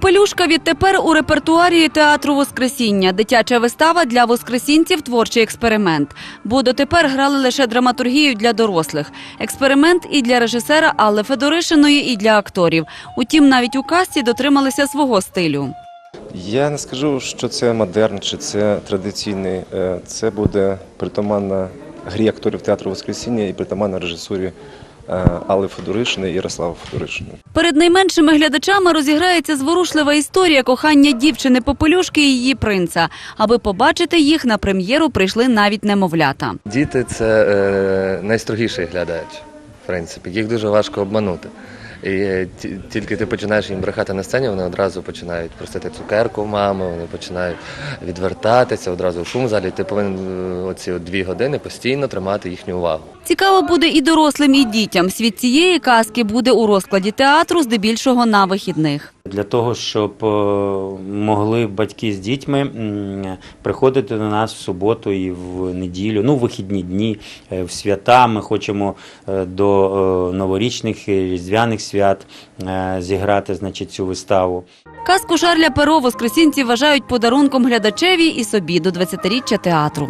Попелюшка відтепер у репертуарі театру Воскресіння. Дитяча вистава для воскресінців творчий експеримент. Бо дотепер грали лише драматургію для дорослих. Експеримент і для режисера Алли Федоришиної, і для акторів. Утім, навіть у касті дотрималися свого стилю. Я не скажу, що це модерн чи це традиційний. Е, Це буде притаманна грі акторів театру Воскресіння і притаманна режисурі Алли Федоришини і Ярослава Федоришини. Перед найменшими глядачами розіграється зворушлива історія кохання дівчини Попелюшки і її принца. Аби побачити їх на прем'єру прийшли навіть немовлята. Діти це е, найстрогіший глядач, в принципі. Їх дуже важко обманути. І е, тільки ти починаєш їм брехати на сцені, вони одразу починають просити цукерку мами, вони починають відвертатися, одразу шум в залі. Ти повинен е, оці дві години постійно тримати їхню увагу. Цікаво буде і дорослим, і дітям. Світ цієї казки буде у розкладі театру, здебільшого на вихідних. Для того, щоб е, могли батьки з дітьми приходити до нас в суботу і в неділю, ну, в вихідні дні, е, в свята. Ми хочемо е, до новорічних і різдвяних свят зіграти значить, цю виставу. Казку Шарля Перо воскресінці вважають подарунком глядачеві і собі до 20-річчя театру.